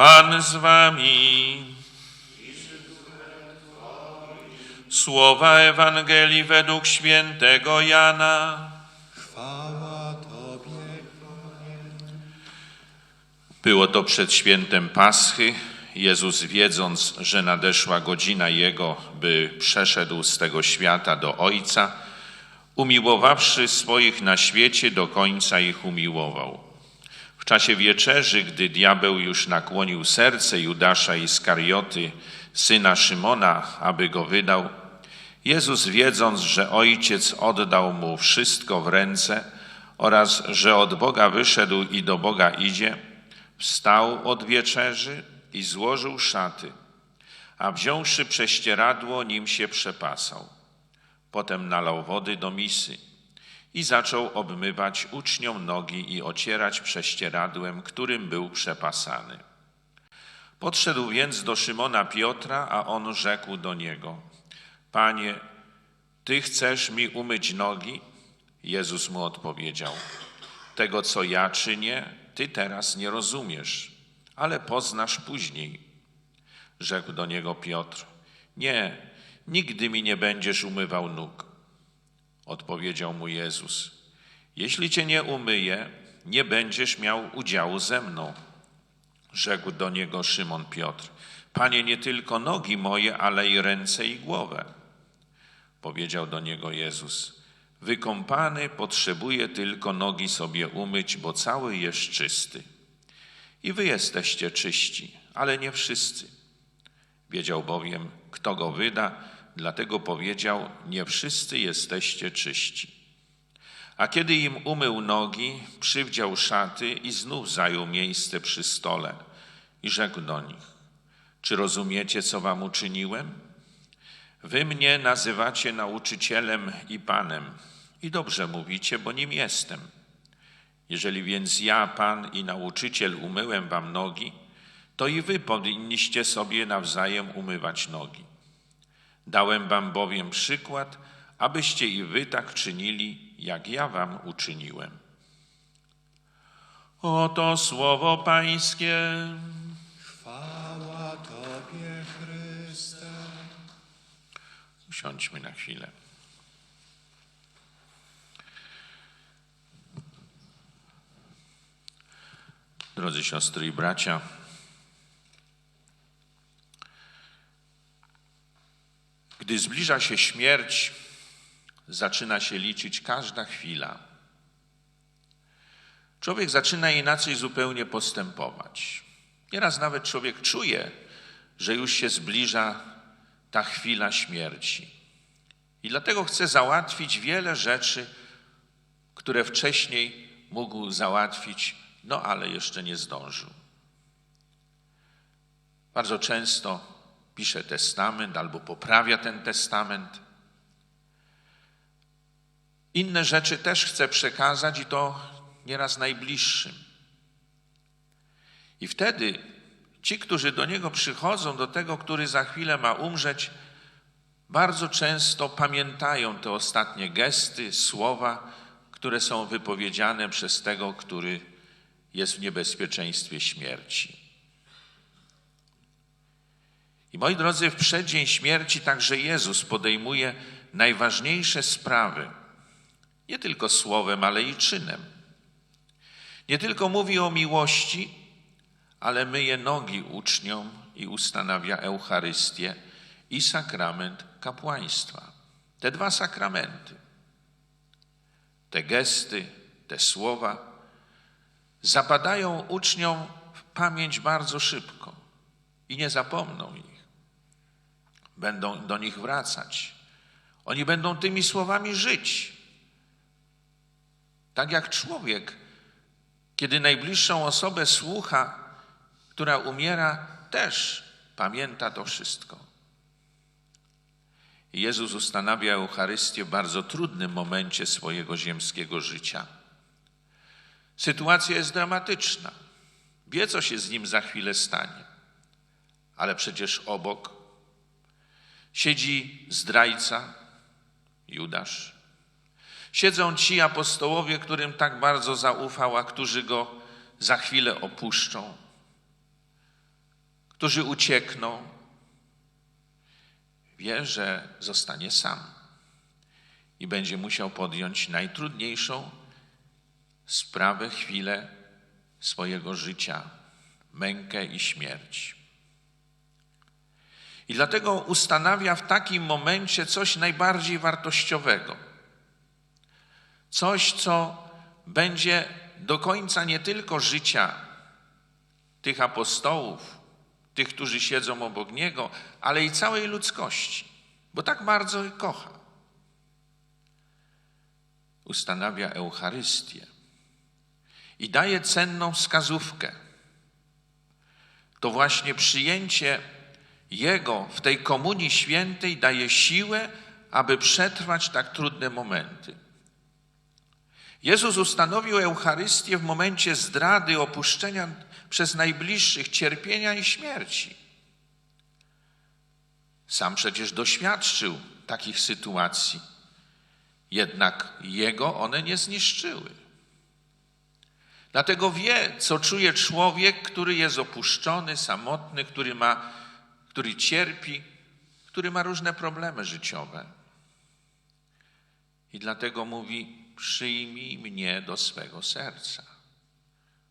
Pan z wami. Słowa Ewangelii według świętego Jana. Chwała Tobie. Było to przed świętem Paschy. Jezus, wiedząc, że nadeszła godzina Jego, by przeszedł z tego świata do Ojca, umiłowawszy swoich na świecie, do końca ich umiłował. Czasie wieczerzy, gdy diabeł już nakłonił serce Judasza Iskarioty, syna Szymona, aby go wydał, Jezus, wiedząc, że Ojciec oddał mu wszystko w ręce oraz że od Boga wyszedł i do Boga idzie, wstał od wieczerzy i złożył szaty, a wziąwszy prześcieradło, nim się przepasał. Potem nalał wody do misy i zaczął obmywać uczniom nogi i ocierać prześcieradłem, którym był przepasany. Podszedł więc do Szymona Piotra, a on rzekł do niego: Panie, ty chcesz mi umyć nogi? Jezus mu odpowiedział: Tego, co ja czynię, ty teraz nie rozumiesz, ale poznasz później. Rzekł do niego Piotr: Nie, nigdy mi nie będziesz umywał nóg. Odpowiedział mu Jezus: Jeśli cię nie umyję, nie będziesz miał udziału ze mną. Rzekł do niego Szymon Piotr: Panie, nie tylko nogi moje, ale i ręce i głowę. Powiedział do niego Jezus: Wykąpany potrzebuje tylko nogi sobie umyć, bo cały jest czysty. I wy jesteście czyści, ale nie wszyscy. Wiedział bowiem, kto go wyda, dlatego powiedział: Nie wszyscy jesteście czyści. A kiedy im umył nogi, przywdział szaty i znów zajął miejsce przy stole i rzekł do nich: Czy rozumiecie, co wam uczyniłem? Wy mnie nazywacie nauczycielem i panem, i dobrze mówicie, bo nim jestem. Jeżeli więc ja, pan i nauczyciel, umyłem wam nogi, to i wy powinniście sobie nawzajem umywać nogi. Dałem wam bowiem przykład, abyście i wy tak czynili, jak ja wam uczyniłem. Oto słowo Pańskie. Chwała Tobie, Chryste. Usiądźmy na chwilę. Drodzy siostry i bracia, gdy zbliża się śmierć, zaczyna się liczyć każda chwila. Człowiek zaczyna inaczej zupełnie postępować. Nieraz nawet człowiek czuje, że już się zbliża ta chwila śmierci. I dlatego chce załatwić wiele rzeczy, które wcześniej mógł załatwić, no ale jeszcze nie zdążył. Bardzo często pisze testament albo poprawia ten testament. Inne rzeczy też chce przekazać i to nieraz najbliższym. I wtedy ci, którzy do niego przychodzą, do tego, który za chwilę ma umrzeć, bardzo często pamiętają te ostatnie gesty, słowa, które są wypowiedziane przez tego, który jest w niebezpieczeństwie śmierci. I moi drodzy, w przeddzień śmierci także Jezus podejmuje najważniejsze sprawy, nie tylko słowem, ale i czynem. Nie tylko mówi o miłości, ale myje nogi uczniom i ustanawia Eucharystię i sakrament kapłaństwa. Te dwa sakramenty, te gesty, te słowa zapadają uczniom w pamięć bardzo szybko i nie zapomną ich. Będą do nich wracać. Oni będą tymi słowami żyć. Tak jak człowiek, kiedy najbliższą osobę słucha, która umiera, też pamięta to wszystko. Jezus ustanawia Eucharystię w bardzo trudnym momencie swojego ziemskiego życia. Sytuacja jest dramatyczna. Wie, co się z nim za chwilę stanie. Ale przecież obok siedzi zdrajca, Judasz. Siedzą ci apostołowie, którym tak bardzo zaufał, a którzy go za chwilę opuszczą. którzy uciekną, wie, że zostanie sam i będzie musiał podjąć najtrudniejszą sprawę, chwilę swojego życia mękę i śmierć. I dlatego ustanawia w takim momencie coś najbardziej wartościowego. Coś, co będzie do końca nie tylko życia tych apostołów, tych, którzy siedzą obok Niego, ale i całej ludzkości, bo tak bardzo ich kocha. Ustanawia Eucharystię i daje cenną wskazówkę. To właśnie przyjęcie Jego w tej komunii świętej daje siłę, aby przetrwać tak trudne momenty. Jezus ustanowił Eucharystię w momencie zdrady, opuszczenia przez najbliższych, cierpienia i śmierci. Sam przecież doświadczył takich sytuacji, jednak jego one nie zniszczyły. Dlatego wie, co czuje człowiek, który jest opuszczony, samotny, który, ma, który cierpi, który ma różne problemy życiowe. I dlatego mówi: Przyjmij mnie do swego serca.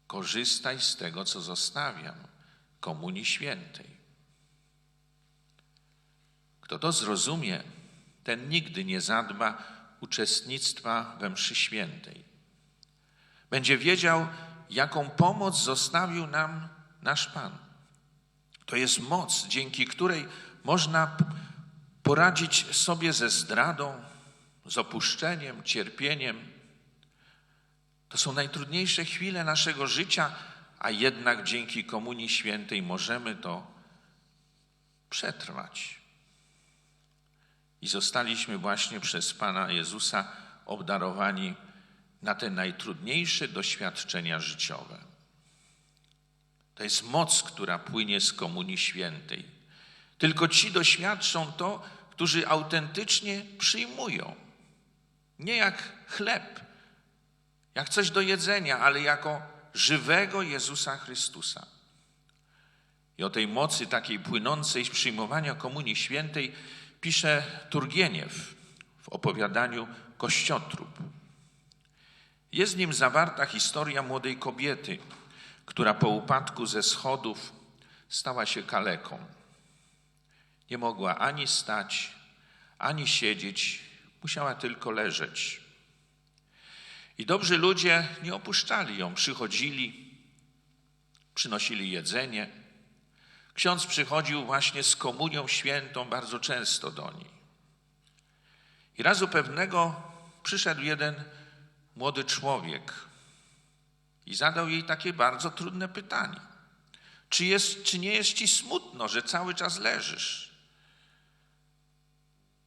Korzystaj z tego, co zostawiam Komunii Świętej. Kto to zrozumie, ten nigdy nie zadba uczestnictwa we mszy świętej. Będzie wiedział, jaką pomoc zostawił nam nasz Pan. To jest moc, dzięki której można poradzić sobie ze zdradą, z opuszczeniem, cierpieniem. To są najtrudniejsze chwile naszego życia, a jednak dzięki Komunii Świętej możemy to przetrwać. I zostaliśmy właśnie przez Pana Jezusa obdarowani na te najtrudniejsze doświadczenia życiowe. To jest moc, która płynie z Komunii Świętej. Tylko ci doświadczą to, którzy autentycznie przyjmują. Nie jak chleb, jak coś do jedzenia, ale jako żywego Jezusa Chrystusa. I o tej mocy takiej płynącej z przyjmowania Komunii Świętej pisze Turgieniew w opowiadaniu Kościotrup. Jest w nim zawarta historia młodej kobiety, która po upadku ze schodów stała się kaleką. Nie mogła ani stać, ani siedzieć, musiała tylko leżeć. I dobrzy ludzie nie opuszczali ją, przychodzili, przynosili jedzenie. Ksiądz przychodził właśnie z komunią świętą bardzo często do niej. I razu pewnego przyszedł jeden młody człowiek i zadał jej takie bardzo trudne pytanie. Czy, jest, czy nie jest ci smutno, że cały czas leżysz?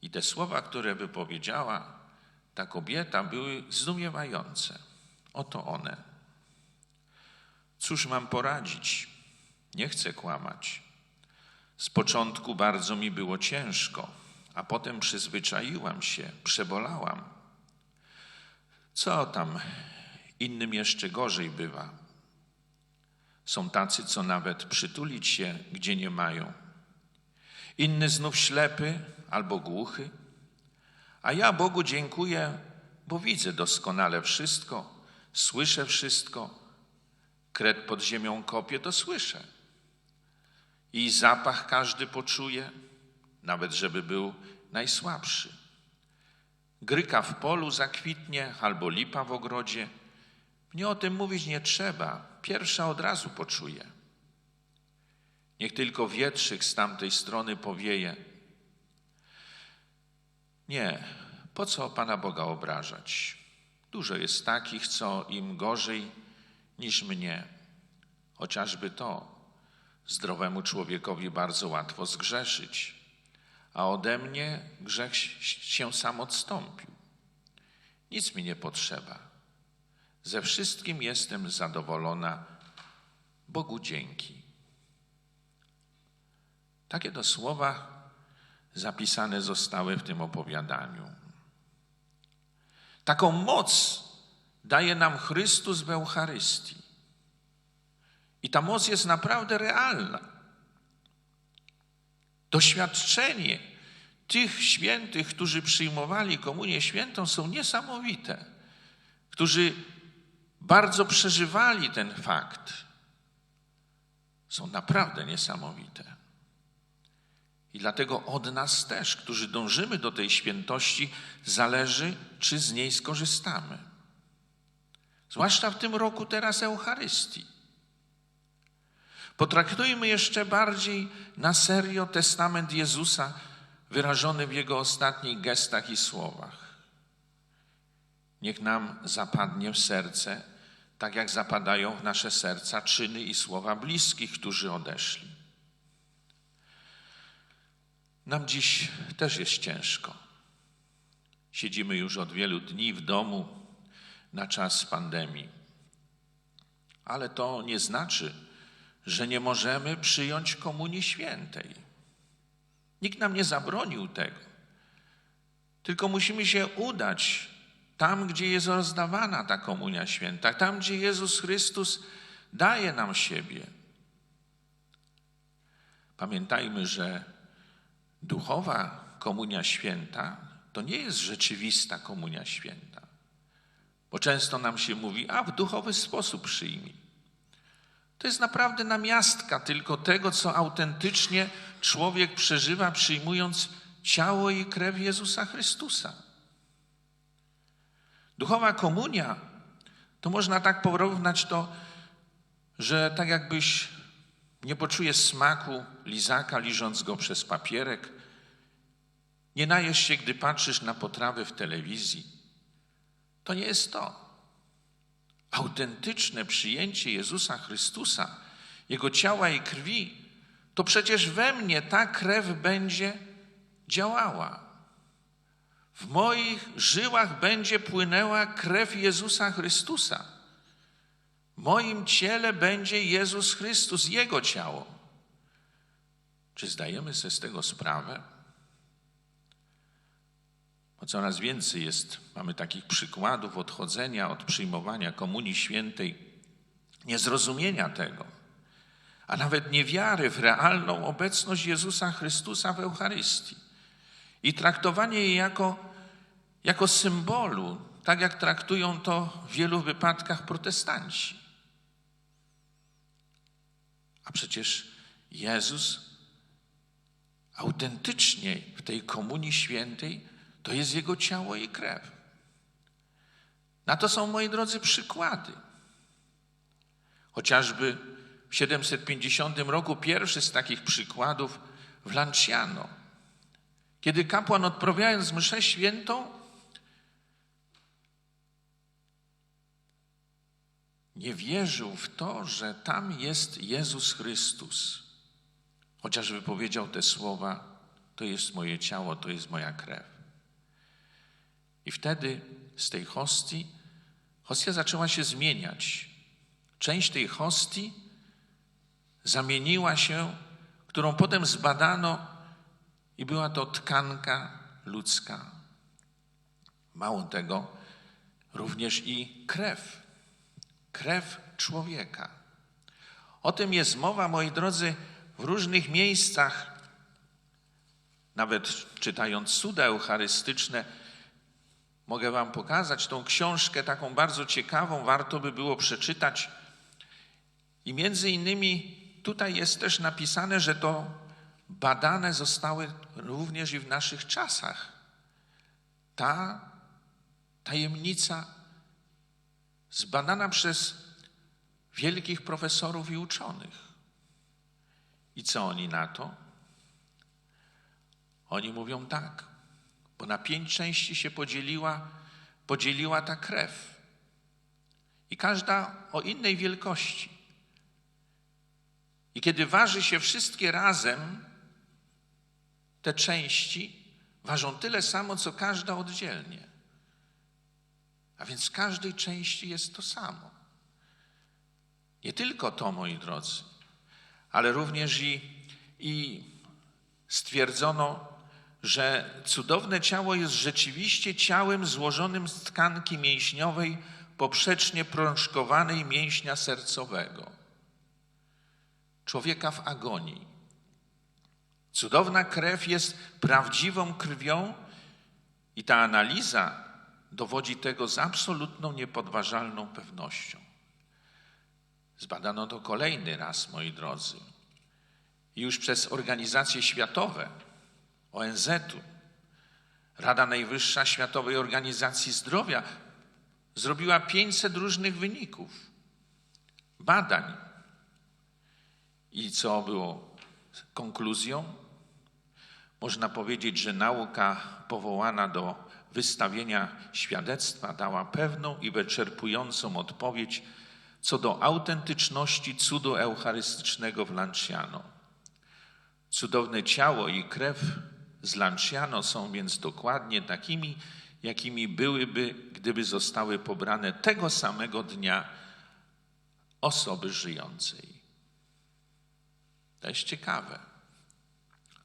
I te słowa, które wypowiedziała ta kobieta, były zdumiewające. Oto one. Cóż mam poradzić? Nie chcę kłamać. Z początku bardzo mi było ciężko, a potem przyzwyczaiłam się, przebolałam. Co tam? Innym jeszcze gorzej bywa. Są tacy, co nawet przytulić się, gdzie nie mają. Inny znów ślepy albo głuchy. A ja Bogu dziękuję, bo widzę doskonale wszystko, słyszę wszystko. Kret pod ziemią kopie, to słyszę. I zapach każdy poczuje, nawet żeby był najsłabszy. Gryka w polu zakwitnie albo lipa w ogrodzie. Mnie o tym mówić nie trzeba, pierwsza od razu poczuje. Niech tylko wietrzyk z tamtej strony powieje. Nie, po co Pana Boga obrażać? Dużo jest takich, co im gorzej niż mnie. Chociażby to, zdrowemu człowiekowi bardzo łatwo zgrzeszyć, a ode mnie grzech się sam odstąpił. Nic mi nie potrzeba. Ze wszystkim jestem zadowolona. Bogu dzięki. Takie to słowa zapisane zostały w tym opowiadaniu. Taką moc daje nam Chrystus w Eucharystii. I ta moc jest naprawdę realna. Doświadczenie tych świętych, którzy przyjmowali komunię świętą, są niesamowite, którzy bardzo przeżywali ten fakt. Są naprawdę niesamowite. I dlatego od nas też, którzy dążymy do tej świętości, zależy, czy z niej skorzystamy. Zwłaszcza w tym roku teraz Eucharystii. Potraktujmy jeszcze bardziej na serio testament Jezusa wyrażony w Jego ostatnich gestach i słowach. Niech nam zapadnie w serce, tak jak zapadają w nasze serca czyny i słowa bliskich, którzy odeszli. Nam dziś też jest ciężko. Siedzimy już od wielu dni w domu na czas pandemii. Ale to nie znaczy, że nie możemy przyjąć Komunii Świętej. Nikt nam nie zabronił tego. Tylko musimy się udać tam, gdzie jest rozdawana ta Komunia Święta, tam, gdzie Jezus Chrystus daje nam siebie. Pamiętajmy, że duchowa Komunia Święta to nie jest rzeczywista Komunia Święta. Bo często nam się mówi, a w duchowy sposób przyjmij. To jest naprawdę namiastka tylko tego, co autentycznie człowiek przeżywa, przyjmując ciało i krew Jezusa Chrystusa. Duchowa komunia to można tak porównać to, że tak jakbyś nie poczujesz smaku lizaka, liżąc go przez papierek, nie najesz się, gdy patrzysz na potrawy w telewizji. To nie jest to. Autentyczne przyjęcie Jezusa Chrystusa, Jego ciała i krwi, to przecież we mnie ta krew będzie działała. W moich żyłach będzie płynęła krew Jezusa Chrystusa. W moim ciele będzie Jezus Chrystus, Jego ciało. Czy zdajemy sobie z tego sprawę? Bo coraz więcej jest, mamy takich przykładów odchodzenia od przyjmowania Komunii Świętej, niezrozumienia tego, a nawet niewiary w realną obecność Jezusa Chrystusa w Eucharystii i traktowanie jej jako, jako symbolu, tak jak traktują to w wielu wypadkach protestanci. A przecież Jezus autentycznie w tej Komunii Świętej to jest Jego ciało i krew. Na to są, moi drodzy, przykłady. Chociażby w 750 roku pierwszy z takich przykładów w Lanciano, kiedy kapłan odprawiając mszę świętą nie wierzył w to, że tam jest Jezus Chrystus. Chociaż wypowiedział te słowa, to jest moje ciało, to jest moja krew. I wtedy z tej hostii, hostia zaczęła się zmieniać. Część tej hostii zamieniła się, którą potem zbadano, i była to tkanka ludzka. Mało tego, również i krew. Krew człowieka. O tym jest mowa, moi drodzy, w różnych miejscach. Nawet czytając cuda eucharystyczne, Mogę Wam pokazać tą książkę, taką bardzo ciekawą, warto by było przeczytać. I między innymi tutaj jest też napisane, że to badane zostały również i w naszych czasach. Ta tajemnica zbadana przez wielkich profesorów i uczonych. I co oni na to? Oni mówią tak bo na pięć części się podzieliła, podzieliła ta krew. I każda o innej wielkości. I kiedy waży się wszystkie razem, te części ważą tyle samo, co każda oddzielnie. A więc w każdej części jest to samo. Nie tylko to, moi drodzy, ale również i, i stwierdzono że cudowne ciało jest rzeczywiście ciałem złożonym z tkanki mięśniowej poprzecznie prążkowanej mięśnia sercowego. Człowieka w agonii. Cudowna krew jest prawdziwą krwią i ta analiza dowodzi tego z absolutną, niepodważalną pewnością. Zbadano to kolejny raz, moi drodzy. Już przez organizacje światowe, ONZ-u, Rada Najwyższa Światowej Organizacji Zdrowia zrobiła 500 różnych wyników, badań. I co było konkluzją? Można powiedzieć, że nauka powołana do wystawienia świadectwa dała pewną i wyczerpującą odpowiedź co do autentyczności cudu eucharystycznego w Lanciano. Cudowne ciało i krew z Lanciano są więc dokładnie takimi, jakimi byłyby, gdyby zostały pobrane tego samego dnia osoby żyjącej. To jest ciekawe.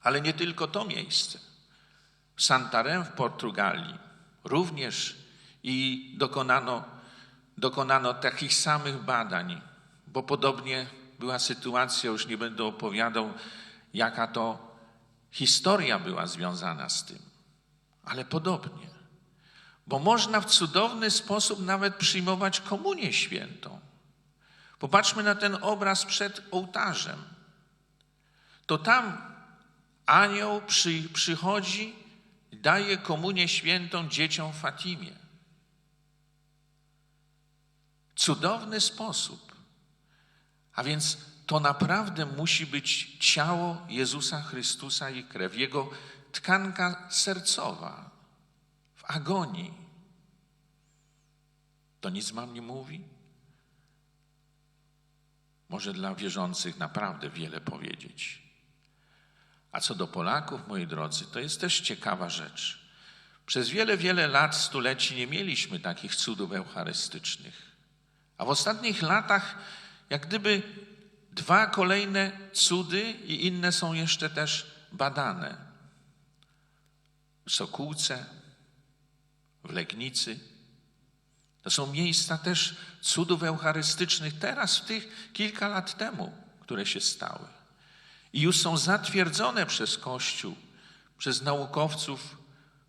Ale nie tylko to miejsce. W Santarém w Portugalii również i dokonano, dokonano takich samych badań, bo podobnie była sytuacja, już nie będę opowiadał, jaka to historia była związana z tym, ale podobnie. Bo można w cudowny sposób nawet przyjmować komunię świętą. Popatrzmy na ten obraz przed ołtarzem. To tam anioł przy, przychodzi daje komunię świętą dzieciom Fatimie. Cudowny sposób. A więc to naprawdę musi być ciało Jezusa Chrystusa i krew, Jego tkanka sercowa w agonii. To nic mam nie mówi? Może dla wierzących naprawdę wiele powiedzieć. A co do Polaków, moi drodzy, to jest też ciekawa rzecz. Przez wiele, wiele lat, stuleci nie mieliśmy takich cudów eucharystycznych. A w ostatnich latach, jak gdyby dwa kolejne cudy i inne są jeszcze też badane. W Sokółce, w Legnicy. To są miejsca też cudów eucharystycznych teraz, w tych kilka lat temu, które się stały. I już są zatwierdzone przez Kościół, przez naukowców,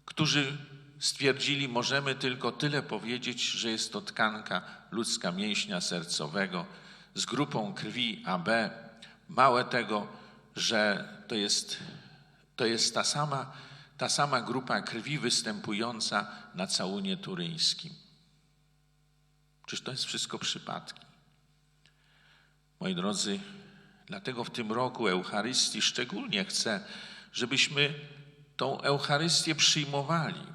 którzy stwierdzili, możemy tylko tyle powiedzieć, że jest to tkanka ludzka mięśnia sercowego z grupą krwi AB. Małe tego, że to jest, to jest ta, sama, ta sama grupa krwi występująca na całunie turyńskim. Czyż to jest wszystko przypadki? Moi drodzy, dlatego w tym roku Eucharystii szczególnie chcę, żebyśmy tą Eucharystię przyjmowali.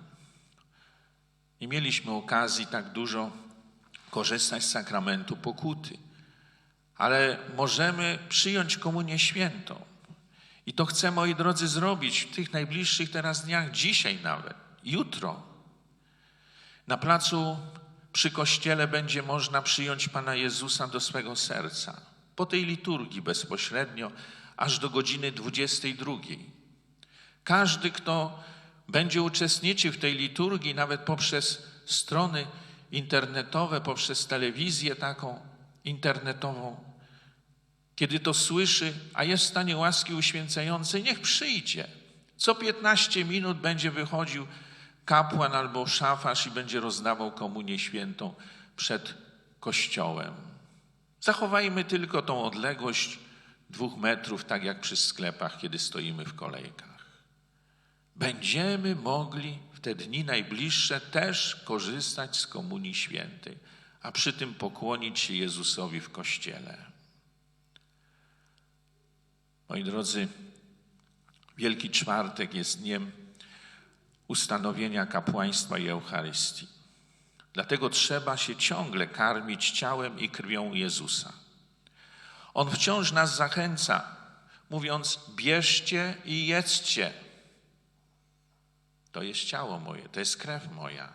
Nie mieliśmy okazji tak dużo korzystać z sakramentu pokuty, ale możemy przyjąć komunię świętą. I to chcę, moi drodzy, zrobić w tych najbliższych teraz dniach, dzisiaj nawet, jutro. Na placu przy kościele będzie można przyjąć Pana Jezusa do swego serca. Po tej liturgii bezpośrednio, aż do godziny 22. Każdy, kto będzie uczestniczył w tej liturgii, nawet poprzez strony internetowe, poprzez telewizję taką internetową, kiedy to słyszy, a jest w stanie łaski uświęcającej, niech przyjdzie. Co 15 minut będzie wychodził kapłan albo szafarz i będzie rozdawał komunię świętą przed kościołem. Zachowajmy tylko tą odległość dwóch metrów, tak jak przy sklepach, kiedy stoimy w kolejkach. Będziemy mogli w te dni najbliższe też korzystać z komunii świętej, a przy tym pokłonić się Jezusowi w kościele. Moi drodzy, Wielki Czwartek jest dniem ustanowienia kapłaństwa i Eucharystii. Dlatego trzeba się ciągle karmić ciałem i krwią Jezusa. On wciąż nas zachęca, mówiąc: bierzcie i jedzcie. To jest ciało moje, to jest krew moja.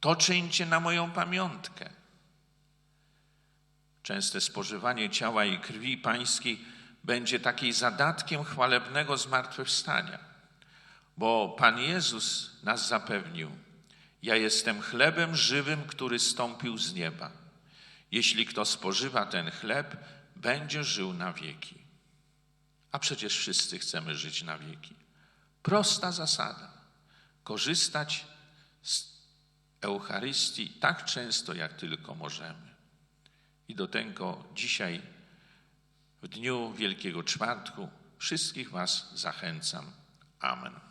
To czyńcie na moją pamiątkę. Częste spożywanie ciała i krwi pańskiej będzie takim zadatkiem chwalebnego zmartwychwstania, bo Pan Jezus nas zapewnił: Ja jestem chlebem żywym, który stąpił z nieba. Jeśli kto spożywa ten chleb, będzie żył na wieki. a przecież wszyscy chcemy żyć na wieki. Prosta zasada. Korzystać z Eucharystii tak często, jak tylko możemy. I do tego dzisiaj, w dniu Wielkiego Czwartku, wszystkich Was zachęcam. Amen.